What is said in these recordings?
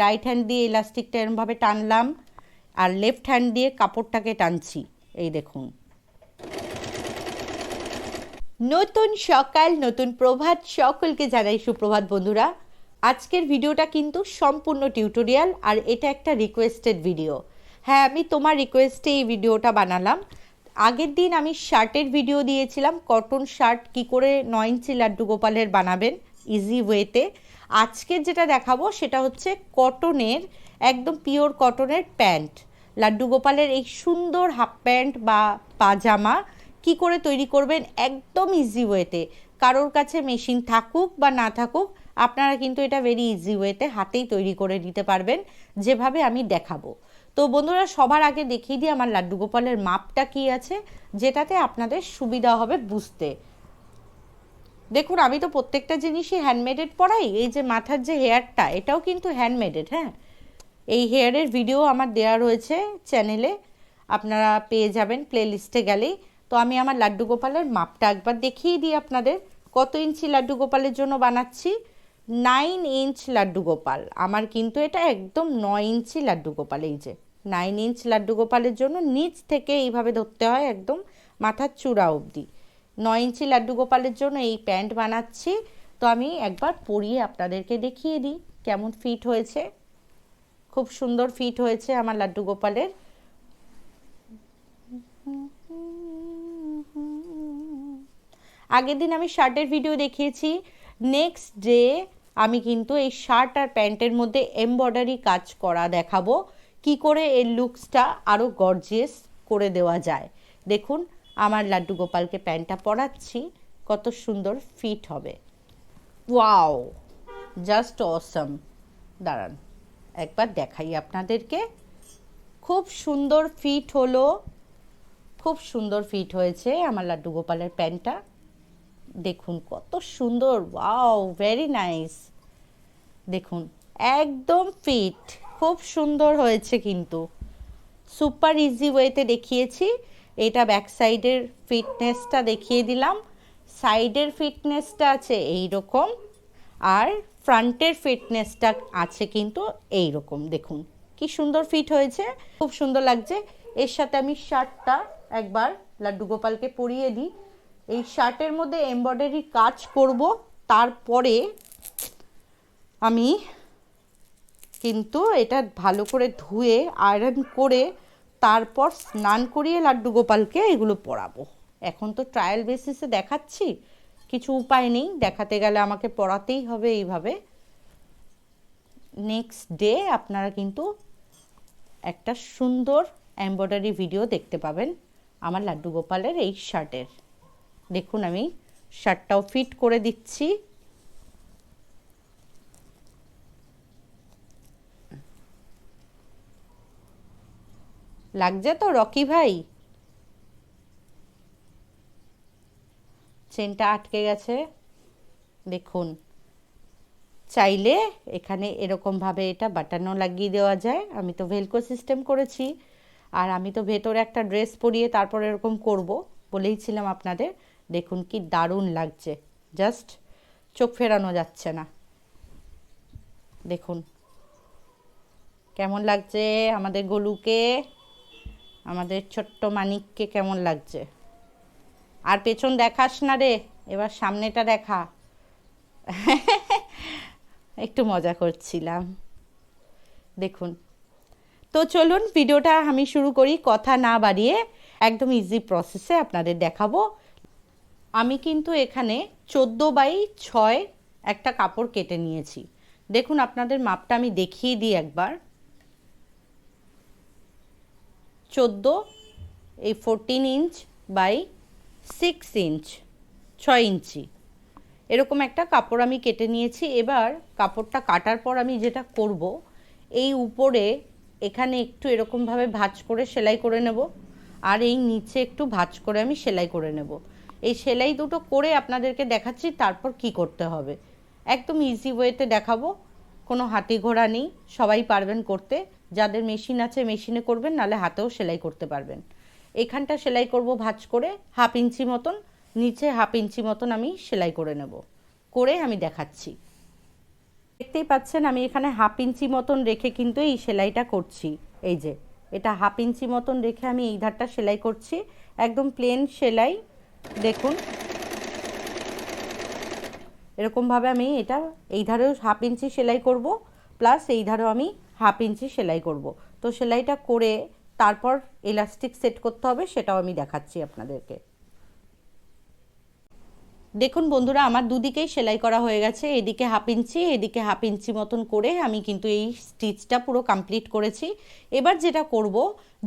Right hand দিয়ে ইলাস্টিকটা এরমভাবে টানলাম আর left hand দিয়ে কাপড়টাকে টানছি। এই দেখুন। নতুন সকাল, নতুন প্রভাত সকলকে জানাই সুপ্রভাত বন্ধুরা। আজকের ভিডিওটা কিন্তু সম্পূর্ণ টিউটোরিয়াল আর এটা একটা রিকোয়েস্টেড ভিডিও হ্যাঁ আমি তোমার রিকোয়েস্টে এই ভিডিওটা বানালাম। আগের দিন আমি শার্টের ভিডিও দিয়েছিলাম। কটন শার্ট কি করে নয় ইঞ্চি লাড্ডু গোপালের বানাবেন? ইজি ওয়েতে আজকের যেটা দেখাবো সেটা হচ্ছে কটনের, একদম পিওর কটনের প্যান্ট। লাড্ডু গোপালের এই সুন্দর হাফ প্যান্ট বা পাজামা কি করে তৈরি করবেন একদম ইজি ওয়েতে কারোর কাছে মেশিন থাকুক বা না থাকুক, আপনারা কিন্তু এটা ভেরি ইজি ওয়েতে হাতেই তৈরি করে নিতে পারবেন, যেভাবে আমি দেখাবো। তো বন্ধুরা, সবার আগে দেখিয়ে দিই আমার লাড্ডু গোপালের মাপটা কি আছে, যেটাতে আপনাদের সুবিধা হবে বুঝতে। দেখুন, আমি তো প্রত্যেকটা জিনিসই হ্যান্ডমেডেড পড়াই এই যে মাথার যে হেয়ারটা এটাও কিন্তু হ্যান্ডমেডেড হ্যাঁ? এই হেয়ারের ভিডিও আমার দেওয়া রয়েছে চ্যানেলে আপনারা পেয়ে যাবেন প্লে লিস্টে গেলেই। তো আমি আমার লাড্ডু গোপালের মাপটা একবার দেখিয়ে দিই আপনাদের। কত ইঞ্চি লাড্ডু গোপালের জন্য বানাচ্ছি? Nine inch Laddu Gopal. আমার কিন্তু এটা একদম নয় ইঞ্চি লাড্ডু গোপাল, এই যে। নাইন ইঞ্চ লাড্ডু গোপালের জন্য নিচ থেকে এইভাবে ধরতে হয় একদম মাথার চূড়া অবধি। নয় ইঞ্চি লাড্ডু গোপালের জন্য এই প্যান্ট বানাচ্ছি। তো আমি একবার পরিয়ে আপনাদেরকে দেখিয়ে দিই, কেমন ফিট হয়েছে। খুব সুন্দর ফিট হয়েছে আমার লাড্ডু গোপালের। আগের দিন আমি শার্টের ভিডিও দেখিয়েছি। নেক্সট ডে আমি কিন্তু এই শার্ট আর প্যান্টের মধ্যে এমব্রয়ডারি কাজ করা দেখাবো। কি করে এর লুকসটা আরও গর্জিয়াস করে দেওয়া যায়। দেখুন আমার লাড্ডু গোপালকে প্যান্টটা পরাচ্ছি, কত সুন্দর ফিট হবে। Wow, just awesome. দাঁড়ান, একবার দেখাই আপনাদেরকে। খুব সুন্দর ফিট হলো, খুব সুন্দর ফিট হয়েছে আমার লাড্ডু গোপালের প্যান্টটা। দেখুন কত সুন্দর, ওয়াও ভেরি নাইস দেখুন, একদম ফিট, খুব সুন্দর হয়েছে কিন্তু। সুপার ইজি ওয়েতে দেখিয়েছি। এটা ব্যাক সাইডের ফিটনেসটা দেখিয়ে দিলাম। সাইডের ফিটনেসটা আছে এই রকম আর ফ্রন্টের ফিটনেসটা আছে কিন্তু এই রকম দেখুন, কি সুন্দর ফিট হয়েছে, খুব সুন্দর লাগছে। এর সাথে আমি শার্টটা একবার লাড্ডু গোপালকে পরিয়ে দিই। এই শার্টের মধ্যে এমব্রয়ডারি কাজ করব, তারপরে আমি কিন্তু এটা ভালো করে ধুয়ে আয়রন করে তারপর স্নান করিয়ে লাড্ডু গোপালকে এগুলো পরাবো এখন তো ট্রায়াল বেসিসে দেখাচ্ছি, কিছু উপায় নেই, দেখাতে গেলে আমাকে পড়াতেই হবে এইভাবে। নেক্সট ডে আপনারা কিন্তু একটা সুন্দর এমব্রয়ডারি ভিডিও দেখতে পাবেন আমার লাড্ডু গোপালের এই শার্টের দেখুন আমি শার্টটাও ফিট করে দিচ্ছি। লাগছে তো, রকি ভাই? চেনটা আটকে গেছে। দেখুন। চাইলে এখানে এরকমভাবে এটা বাটানো লাগিয়ে দেওয়া যায়। আমি তো ভেলকো সিস্টেম করেছি। আর আমি তো ভেতরে একটা ড্রেস পরিয়ে তারপর এরকম করব বলেইছিলাম আপনাদের। দেখুন কি দারুণ লাগছে। জাস্ট চোখ ফেরানো যাচ্ছে না। দেখুন। কেমন লাগছে আমাদের গলুকে? আমাদের ছোট্ট মানিককে কেমন লাগছে? আর পেছন দেখাস না রে, এবার সামনেটা দেখা। একটু মজা করছিলাম। দেখুন, তো চলুন ভিডিওটা আমি শুরু করি, কথা না বাড়িয়ে একদম ইজি প্রসেসে আপনাদের দেখাবো। আমি কিন্তু এখানে চোদ্দ বাই ছয় একটা কাপড় কেটে নিয়েছি। দেখুন, আপনাদের মাপটা আমি দেখিয়ে দিই একবার। চোদ্দ, এই fourteen inch by six inch ছয় ইঞ্চি। এরকম একটা কাপড় আমি কেটে নিয়েছি। এবার কাপড়টা কাটার পর আমি যেটা করব, এই উপরে এখানে একটু এরকমভাবে ভাঁজ করে সেলাই করে নেব আর এই নিচে একটু ভাঁজ করে আমি সেলাই করে নেব। এই সেলাই দুটো করে আপনাদেরকে দেখাচ্ছি, তারপর কি করতে হবে। একদম ইজি ওয়েতে দেখাবো, কোনো হাতি ঘোড়া নেই, সবাই পারবেন করতে। যাদের মেশিন আছে মেশিনে করবেন নালে হাতেও সেলাই করতে পারবেন। এখানটা সেলাই করব ভাঁজ করে, হাফ ইঞ্চি মতন, নিচে হাফ ইঞ্চি মতন আমি সেলাই করে নেব। করে আমি দেখাচ্ছি। দেখতেই পাচ্ছেন, আমি এখানে হাফ ইঞ্চি মতন রেখে কিন্তু এই সেলাইটা করছি। এই যে, এটা হাফ ইঞ্চি মতন রেখে আমি এই ধারটা সেলাই করছি। একদম প্লেন সেলাই, দেখুন। এরকমভাবে আমি এটা, এই ধারেও হাফ ইঞ্চি সেলাই করব প্লাস এই ধারেও আমি হাফ ইঞ্চি সেলাই করব। তো সেলাইটা করে তারপর এলাস্টিক সেট করতে হবে, সেটাও আমি দেখাচ্ছি আপনাদেরকে। দেখুন বন্ধুরা, আমার দুদিকেই সেলাই করা হয়ে গেছে, এদিকে হাফ ইঞ্চি, এদিকে হাফ ইঞ্চি মতন করে আমি কিন্তু এই স্টিচটা পুরো কমপ্লিট করেছি। এবার যেটা করব,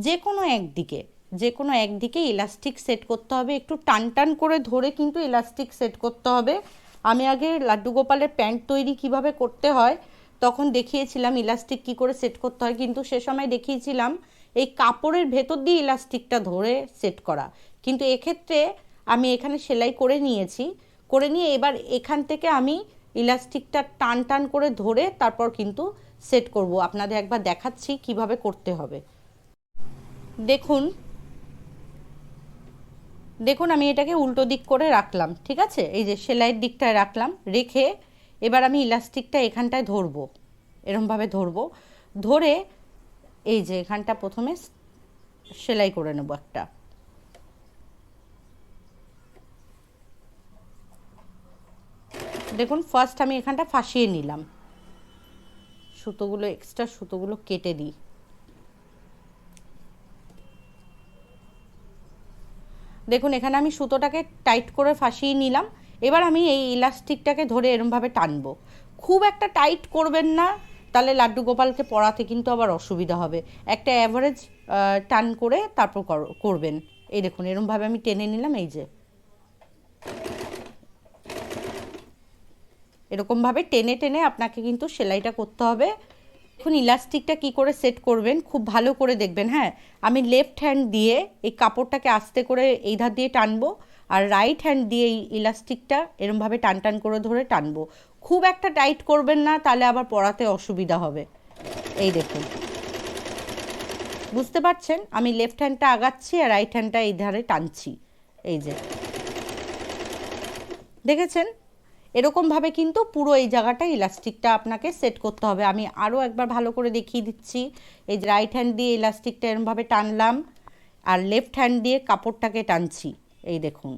যে কোনো একদিকে, যে কোনো একদিকে ইলাস্টিক সেট করতে হবে, একটু টান টান করে ধরে কিন্তু ইলাস্টিক সেট করতে হবে। আমি আগে লাড্ডু গোপালের প্যান্ট তৈরি কীভাবে করতে হয় তখন দেখিয়েছিলাম ইলাস্টিক কি করে সেট করতে হয়, কিন্তু সে সময় দেখিয়েছিলাম এই কাপড়ের ভেতর দিয়ে ইলাস্টিকটা ধরে সেট করা। কিন্তু এক্ষেত্রে আমি এখানে সেলাই করে নিয়েছি, করে নিয়ে এবার এখান থেকে আমি ইলাস্টিকটা টান টান করে ধরে তারপর কিন্তু সেট করব। আপনাদের একবার দেখাচ্ছি কীভাবে করতে হবে। দেখুন দেখুন আমি এটাকে উল্টো দিক করে রাখলাম, ঠিক আছে? এই যে সেলাইয়ের দিকটায় রাখলাম, রেখে এবার আমি ইলাস্টিকটা এখানটায় ধরবো, এরমভাবে ধরবো, ধরে এই যে এখানটা প্রথমে সেলাই করে নেব একটা। দেখুন ফার্স্ট আমি এখানটা ফাঁসিয়ে নিলাম। সুতোগুলো এক্সট্রা সুতোগুলো কেটে দিই। দেখুন, এখানে আমি সুতোটাকে টাইট করে ফাঁসিয়ে নিলাম। এবার আমি এই ইলাস্টিকটাকে ধরে এরমভাবে টানবো। খুব একটা টাইট করবেন না, তাহলে লাড্ডু গোপালকে পড়াতে কিন্তু আবার অসুবিধা হবে। একটা অ্যাভারেজ টান করে তারপর করবেন। এই দেখুন, এরমভাবে আমি টেনে নিলাম, এই যে। এরকমভাবে টেনে টেনে আপনাকে কিন্তু সেলাইটা করতে হবে। এখন ইলাস্টিকটা কি করে সেট করবেন, খুব ভালো করে দেখবেন হ্যাঁ? আমি লেফট হ্যান্ড দিয়ে এই কাপড়টাকে আস্তে করে এই ধার দিয়ে টানবো। আর রাইট হ্যান্ড দিয়ে এই ইলাস্টিকটা এরমভাবে টান টান করে ধরে টানবো। খুব একটা টাইট করবেন না, তাহলে আবার পরাতে অসুবিধা হবে। এই দেখুন। বুঝতে পারছেন? আমি লেফট হ্যান্ডটা আগাচ্ছি আর রাইট হ্যান্ডটা এই ধারে টানছি। এই যে। দেখেছেন? এরকমভাবে কিন্তু পুরো এই জায়গাটা ইলাস্টিকটা আপনাকে সেট করতে হবে। আমি আরও একবার ভালো করে দেখিয়ে দিচ্ছি। এই যে রাইট হ্যান্ড দিয়ে ইলাস্টিকটা এরমভাবে টানলাম আর লেফট হ্যান্ড দিয়ে কাপড়টাকে টানছি। এই দেখুন।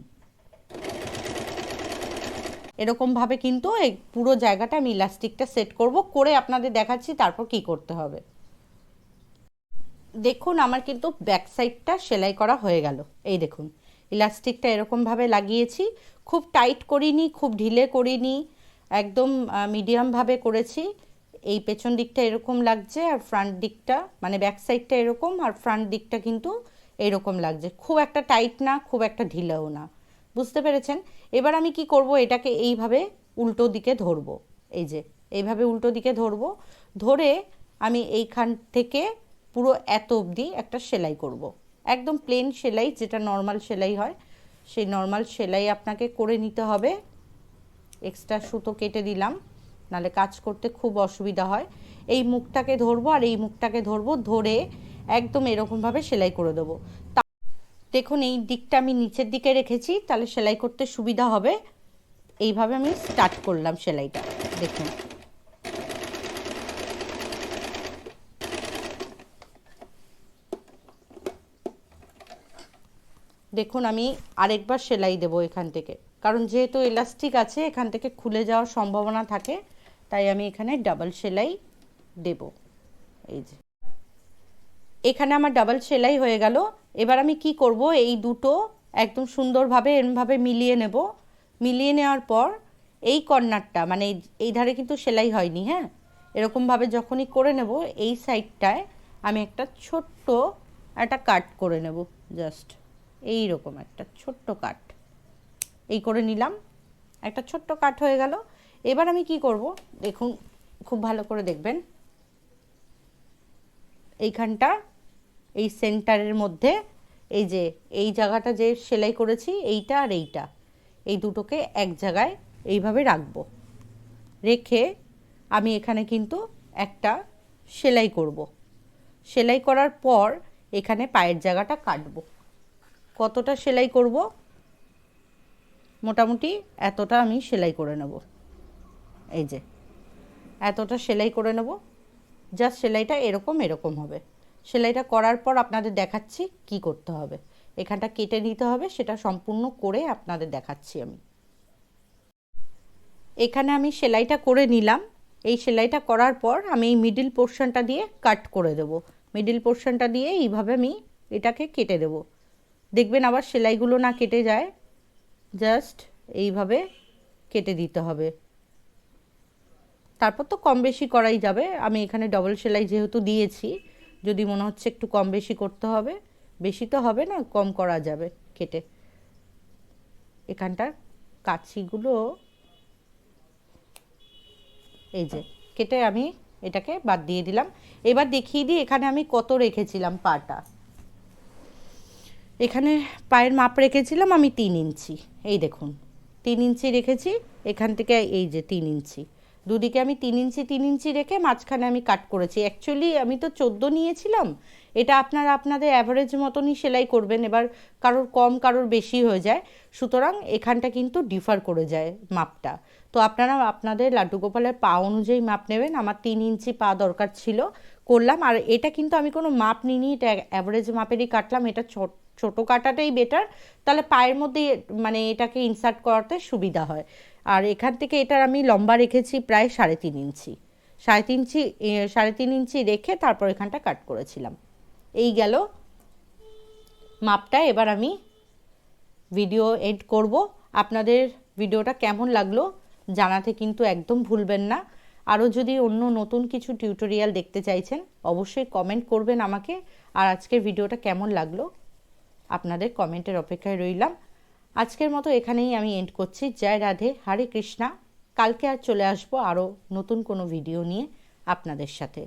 এরকমভাবে কিন্তু এই পুরো জায়গাটা আমি ইলাস্টিকটা সেট করব, করে আপনাদের দেখাচ্ছি তারপর কি করতে হবে। দেখুন, আমার কিন্তু ব্যাক সাইডটা সেলাই করা হয়ে গেল। এই দেখুন, ইলাস্টিকটা এরকমভাবে লাগিয়েছি। খুব টাইট করিনি, খুব ঢিলে করিনি, একদম মিডিয়ামভাবে করেছি। এই পেছন দিকটা এরকম লাগছে আর ফ্রন্ট দিকটা মানে ব্যাক সাইডটা এরকম আর ফ্রন্ট দিকটা কিন্তু এরকম লাগছে। খুব একটা টাইট না, খুব একটা ঢিলেও না। বুঝতে পেরেছেন? এবার আমি কি করব, এটাকে এইভাবে উল্টো দিকে ধরবো। এই যে, এইভাবে উল্টো দিকে ধরবো। ধরে আমি এইখান থেকে পুরো এত অবধি একটা সেলাই করব। একদম প্লেন সেলাই, যেটা নর্মাল সেলাই হয়, সেই নর্মাল সেলাই আপনাকে করে নিতে হবে। এক্সট্রা সুতো কেটে দিলাম, নালে কাজ করতে খুব অসুবিধা হয়। এই মুখটাকে ধরবো আর এই মুখটাকে ধরবো, ধরে একদম এরকমভাবে সেলাই করে দেবো। দেখুন, এই দিকটা আমি নিচের দিকে রেখেছি, তাহলে সেলাই করতে সুবিধা হবে। এইভাবে আমি স্টার্ট করলাম সেলাইটা, দেখুন। দেখুন, আমি আরেকবার সেলাই দেব এখান থেকে, কারণ যেহেতু এলাস্টিক আছে, এখান থেকে খুলে যাওয়ার সম্ভাবনা থাকে, তাই আমি এখানে ডাবল সেলাই দেব। এই যে। এখানে আমার ডাবল সেলাই হয়ে গেল। এবার আমি কি করব? এই দুটো একদম সুন্দরভাবে, এরমভাবে মিলিয়ে নেব। মিলিয়ে নেওয়ার পর এই কর্নারটা মানে এই ধারে কিন্তু সেলাই হয়নি হ্যাঁ? এরকমভাবে যখনই করে নেব, এই সাইডটায় আমি একটা ছোট্ট একটা কাট করে নেব, জাস্ট। এই রকম একটা ছোট্ট কাট। এই করে নিলাম, একটা ছোট্ট কাট হয়ে গেল। এবার আমি কি করব? দেখুন, খুব ভালো করে দেখবেন। এইখানটা এই সেন্টারের মধ্যে, এই যে, এই জায়গাটা যে সেলাই করেছি, এইটা আর এইটা। এই দুটোকে এক জায়গায় এইভাবে রাখব। রেখে আমি এখানে কিন্তু একটা সেলাই করব। সেলাই করার পর এখানে পায়ের জায়গাটা কাটব। কতটা সেলাই করব? মোটামুটি এতটা আমি সেলাই করে নেব। এই যে, এতটা সেলাই করে নেব। জাস্ট সেলাইটা এরকম এরকম হবে। সেলাইটা করার পর আপনাদের দেখাচ্ছি কি করতে হবে। এখানটা কেটে নিতে হবে, সেটা সম্পূর্ণ করে আপনাদের দেখাচ্ছি আমি। এখানে আমি সেলাইটা করে নিলাম। এই সেলাইটা করার পর আমি এই মিডিল পোর্শনটা দিয়ে কাট করে দেব। মিডিল পোর্শনটা দিয়ে এইভাবে আমি এটাকে কেটে দেব। দেখবেন আবার সেলাইগুলো না কেটে যায়। জাস্ট এইভাবে কেটে দিতে হবে। তারপর তো কম বেশি করাই যাবে। আমি এখানে ডবল সেলাই যেহেতু দিয়েছি যদি মনে হচ্ছে একটু কম বেশি করতে হবে, বেশি তো হবে না, কম করা যাবে কেটে এখানটার কাছিগুলো এই যে, কেটে আমি এটাকে বাদ দিয়ে দিলাম। এবার দেখিয়ে দিই এখানে আমি কত রেখেছিলাম পাটা। এখানে পায়ের মাপ রেখেছিলাম আমি তিন ইঞ্চি। এই দেখুন, তিন ইঞ্চি রেখেছি, এখান থেকে এই যে তিন ইঞ্চি। দুদিকে আমি তিন ইঞ্চি তিন ইঞ্চি রেখে মাঝখানে আমি কাট করেছি। অ্যাকচুয়ালি আমি তো চোদ্দ নিয়েছিলাম। এটা আপনারা আপনাদের অ্যাভারেজ মতনই সেলাই করবেন। এবার কারোর কম, কারোর বেশি হয়ে যায়। সুতরাং এখানটা কিন্তু ডিফার করে যায় মাপটা। তো আপনারা আপনাদের লাড্ডু গোপালের পা অনুযায়ী মাপ নেবেন। আমার তিন ইঞ্চি পা দরকার ছিল। করলাম, আর এটা কিন্তু আমি কোনো মাপ নিইনি, এটা অ্যাভারেজ মাপেরই কাটলাম, এটা ছোট, ছোটো কাটাটাই বেটার তাহলে পায়ের মধ্যে মানে এটাকে ইনসার্ট করাতে সুবিধা হয়। আর এখান থেকে এটার আমি লম্বা রেখেছি প্রায় সাড়ে তিন ইঞ্চি। সাড়ে তিন ইঞ্চি সাড়ে তিন ইঞ্চি রেখে তারপর এখানটা কাট করেছিলাম। এই গেল মাপটা, এবার আমি ভিডিও এড করব। আপনাদের ভিডিওটা কেমন লাগল জানাতে কিন্তু একদম ভুলবেন না। আরও যদি অন্য নতুন কিছু টিউটোরিয়াল দেখতে চাইছেন, অবশ্যই কমেন্ট করবেন আমাকে। আর আজকের ভিডিওটা কেমন লাগল? আপনাদের কমেন্টের অপেক্ষায় রইলাম। আজকের মতো এখানেই আমি এন্ড করছি। জয় রাধে, হরে কৃষ্ণা। কালকে আর চলে আসব আরও নতুন কোনো ভিডিও নিয়ে আপনাদের সাথে।